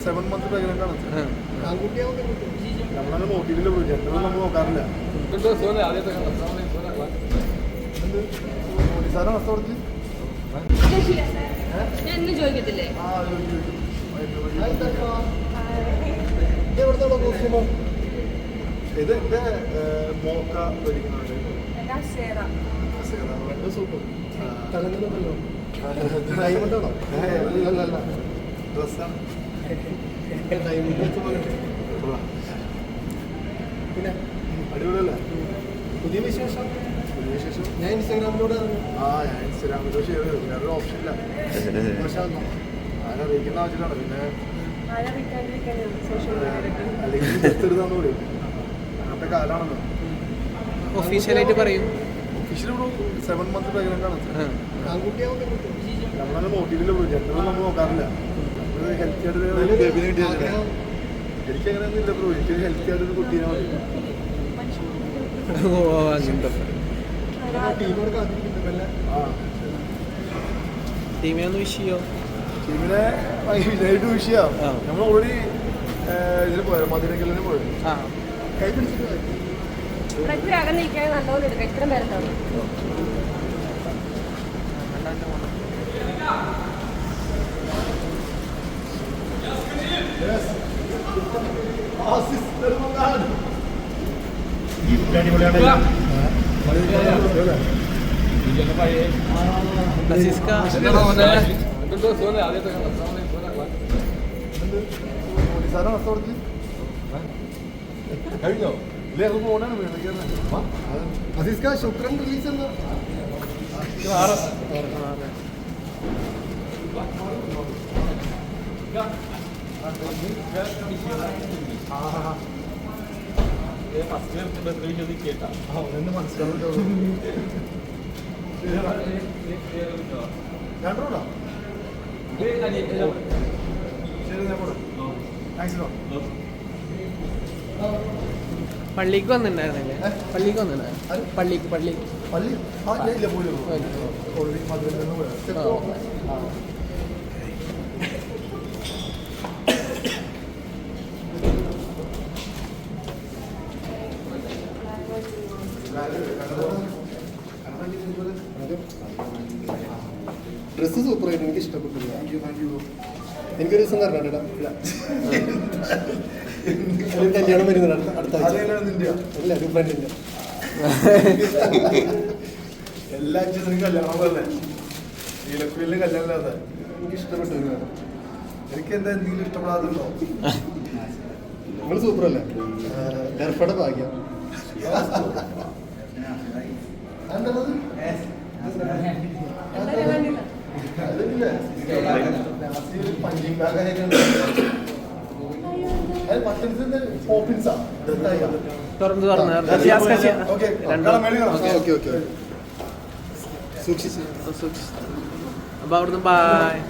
Seven month pregnant ആണ് നമ്മളങ്ങനെ നോക്കിയിട്ടില്ല ജെൻഡർ നമ്മൾ നോക്കാറില്ല. പോലീസുകാരാണ് അവസ്ഥ കൊടുത്ത്. ഇത് എന്റെ മോക്ക പഠിക്കുന്നുണ്ട് ഡ്രസ്സാണ് പിന്നെ അടിപൊളിയല്ലേ പുതിയ വിശേഷം പുതിയ വിശേഷം ഞാൻ ഇൻസ്റ്റാഗ്രാമിലൂടെ. ആ ഞാൻ ഇൻസ്റ്റാഗ്രാമിൽ ഷെയർ ചെയ്തു വേറൊരു ഓപ്ഷൻ ഇല്ല മാഷാ ആരറിയിക്കുന്ന ആവശ്യമില്ലാണ് പിന്നെ അല്ലെങ്കിൽ just എടുത്ത് അങ്ങനത്തെ കാലാണല്ലോ ഒഫീഷ്യലായിട്ട് പറയും official bro seven month pregnant ആണ്? നമ്മളങ്ങനെ ബ്രോ ജെൻഡർ നമ്മൾ നോക്കാറില്ല ഹെൽത്തി ആയിട്ട് നല്ലൊരു ബേബിനെ കിട്ടിയത് എനിക്ക് അങ്ങനെ ഒന്നും ഇല്ല ബ്രോ എനിക്ക് ഹെൽത്തി ആയിട്ടൊരു കുട്ടീനെ മതി. ഓ അങ്ങനത്തെ. ടീമോട് കാത്തിരിക്കുന്നു വല്ല ആ. ടീമിനെ ഒന്ന് വിഷ് ചെയ്യോ? ടീമിനെ വിജയായിട്ട് വിഷയാം ആ. നമ്മൾ ഓൾറെഡി ഇതിൽ പോയത് മധുരക്കലിന് പോയത് ആ. കൈ പിടിച്ചിട്ട്. പ്രകൃതി അകന്നിരിക്കാൻ നല്ലോണം എടുക്കാം ഇത്ര പേരുണ്ടാവും. നസീസ്ക പോലീസുകാരാണ് അവസ്ഥ കൊടുത്ത് കഴിഞ്ഞോ ഇല്ല ഞങ്ങൾ പോകണാണ് വീട്ടിലേക്ക് അസീസ്ക ശുക്രൻ റിലീസ് എന്നാ അവനെന്ന് മനസ്സിലാവുന്നുണ്ടോ രണ്ടോടാ പള്ളിക്ക് വന്നിട്ടുണ്ടായിരുന്നില്ലേ? ഏ? പള്ളിക്ക് വന്നിട്ടുണ്ടായിരുന്നു? പള്ളിക്ക് പള്ളി? പള്ളി ഇല്ല പോലും പോയി. ഓൾറെഡി മധുരയിൽ നിന്ന് ആ, പോയത് ഓക്കെ. ഡ്രസ്സ് സൂപ്പർ ആയിട്ട് എനിക്ക് ഇഷ്ടപ്പെട്ടില്ല. എനിക്കൊരു ദിവസം തരണം ഒരു കല്യാണം വരുന്നുണ്ട് അടുത്ത ഇല്ല ഒരു ഫ്രണ്ടിന്റെ എല്ലാ അച്ഛനും കല്യാണം പോലെ നീലക്കുയിലെ കല്യാണം ഇല്ലാതെ. എനിക്ക് ഇഷ്ടപ്പെട്ടു എനിക്ക് എന്താ എന്തെങ്കിലും ഇഷ്ടപ്പെടാതുണ്ടോ നിങ്ങൾ സൂപ്പർ അല്ലേ ഗർഭയുടെ ഭാഗ്യം. തുറന്ന് തുറന്ന് സൂക്ഷിച്ച് സൂക്ഷിച്ച്. അപ്പൊ അവിടുന്ന് ബായ്